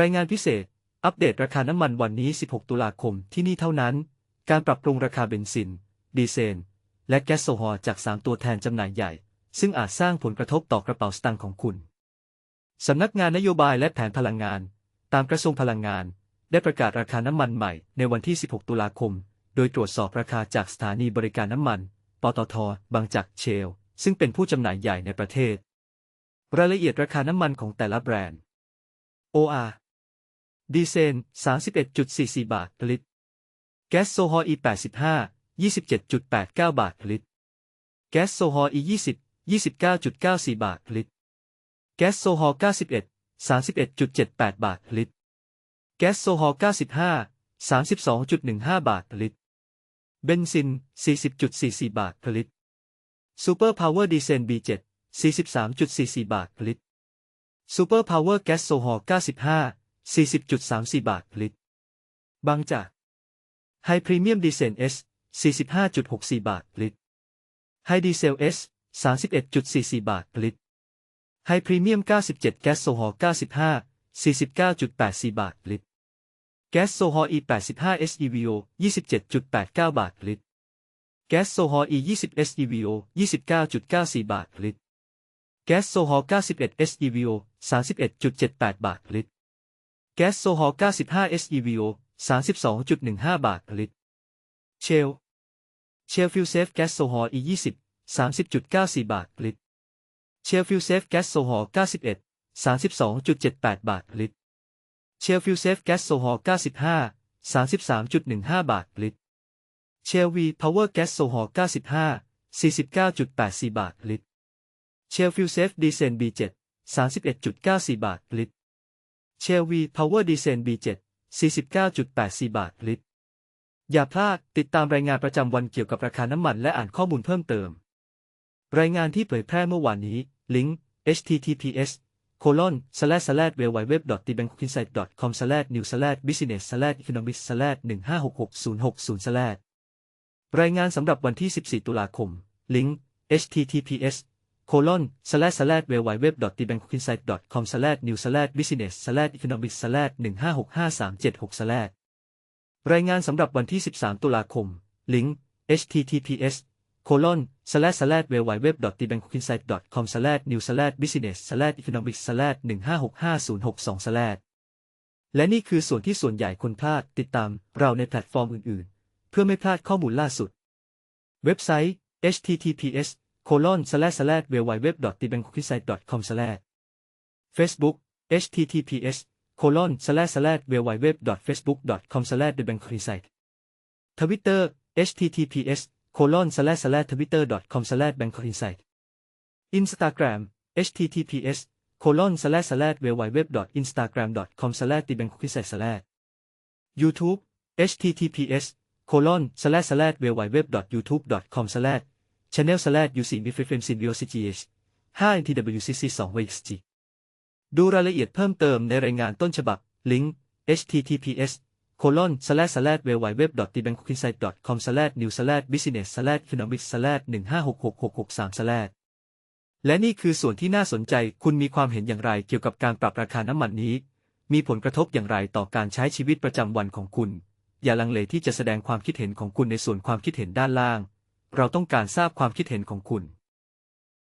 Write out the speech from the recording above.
รายงานพิเศษ อัปเดตราคาน้ำมันวันนี้ 16 ตุลาคมที่นี่เท่านั้น การปรับปรุงราคาเบนซิน ดีเซล และแก๊สโซฮอล์จาก 3 ตัวแทนจำหน่ายใหญ่ ซึ่งอาจสร้างผลกระทบต่อกระเป๋าสตางค์ของคุณ สำนักงานนโยบายและแผนพลังงาน ตามกระทรวงพลังงาน ได้ประกาศราคาน้ำมันใหม่ในวันที่ 16 ตุลาคม โดยตรวจสอบราคาจากสถานีบริการน้ำมัน ปตท บางจากเชล ซึ่งเป็นผู้จำหน่ายใหญ่ในประเทศ รายละเอียดราคาน้ำมันของแต่ละแบรนด์ OR ดีเซล31.44 บาทต่อลิตร แก๊สโซฮอล์ E85 27.89 บาทต่อลิตร แก๊สโซฮอล์ E20 29.94 บาทต่อลิตร แก๊สโซฮอล์ 91 31.78 บาทต่อลิตร แก๊สโซฮอล์ 95 32.15 บาทต่อลิตร เบนซิน 40.44 บาทต่อลิตร ซูเปอร์พาวเวอร์ดีเซล B7 43.44 บาทต่อลิตร ซูเปอร์พาวเวอร์แก๊สโซฮอล์ 95 40.34 บาทลิตร บางจากไฮพรีเมียมดีเซล S 45.64 บาทลิตรไฮดีเซล S 31.44 บาทลิตรไฮพรีเมียม 97 แก๊สโซฮอล์95 49.84 บาทลิตร แก๊สโซฮอล์ E85 SEVO 27.89 บาทลิตร แก๊สโซฮอล์ E20 SEVO 29.94 บาทลิตร แก๊สโซฮอล์ 91 SEVO 31.78 บาทลิตร แก๊สโซฮอล์95 SEVO 32.15 บาทลิตรเชล เชลฟิลเซฟแก๊สโซฮอล์ E20 30.94 บาทลิตรเชลฟิลเซฟแก๊สโซฮอล์91 32.78 บาทลิตรเชลฟิลเซฟแก๊สโซฮอล์95 33.15 บาทลิตรเชลวีพาวเวอร์แก๊สโซฮอล์95 49.84 บาทลิตรเชลฟิลเซฟดีเซล B7 31.94 บาทลิต เชลวีพาวเวอร์ดีเซล B7 49.84 บาทลิตร อย่าพลาดติดตามรายงานประจำวันเกี่ยวกับราคาน้ำมันและอ่านข้อมูลเพิ่มเติม รายงานที่เผยแพร่เมื่อวานนี้ ลิงก์ https colon slash slash w w w t b a n k i n s i g h t com slash new slash business slash economics slash 1566060 slash รายงานสำหรับวันที่ 14 ตุลาคม ลิงก์ https colon slash slash w w w t b a n k i n s i g h t com slash new slash business slash economics slash 1565376 slash รายงานสำหรับวันที่ 13 ตุลาคม ลิงก์ https colon slash slash w w w t b a n k i n s i g h t com slash new slash business slash economics slash 1565062 slash และนี่คือส่วนที่ส่วนใหญ่คนพลาดติดตามเราในแพลตฟอร์มอื่น ๆ เพื่อไม่พลาดข้อมูลล่าสุด เว็บไซต์ https colon slash slash w w w t b a n k i n s i g h t com slash Facebook https colon slash slash w w w facebook com slash the bank i n s i g h t Twitter https colon slash slash twitter com slash bank i n s i g h t Instagram https colon slash slash w w w instagram com slash the bank i n s i g h t slash YouTube https colon slash slash www youtube com slash c v o c g h 5 ntwcc 2 wxg ดูรายละเอียดเพิ่มเติมในรายงานต้นฉบับ ลิงก์ https colon slash slash w w w t b a n k i n s i g h t com slash new slash business slash economics slash 1566663 slash และนี่คือส่วนที่น่าสนใจคุณมีความเห็นอย่างไรเกี่ยวกับการปรับราคาน้ำมันนี้ มีผลกระทบอย่างไรต่อการใช้ชีวิตประจำวันของคุณ อย่าลังเลที่จะแสดงความคิดเห็นของคุณในส่วนความคิดเห็นด้านล่าง เราต้องการทราบความคิดเห็นของคุณ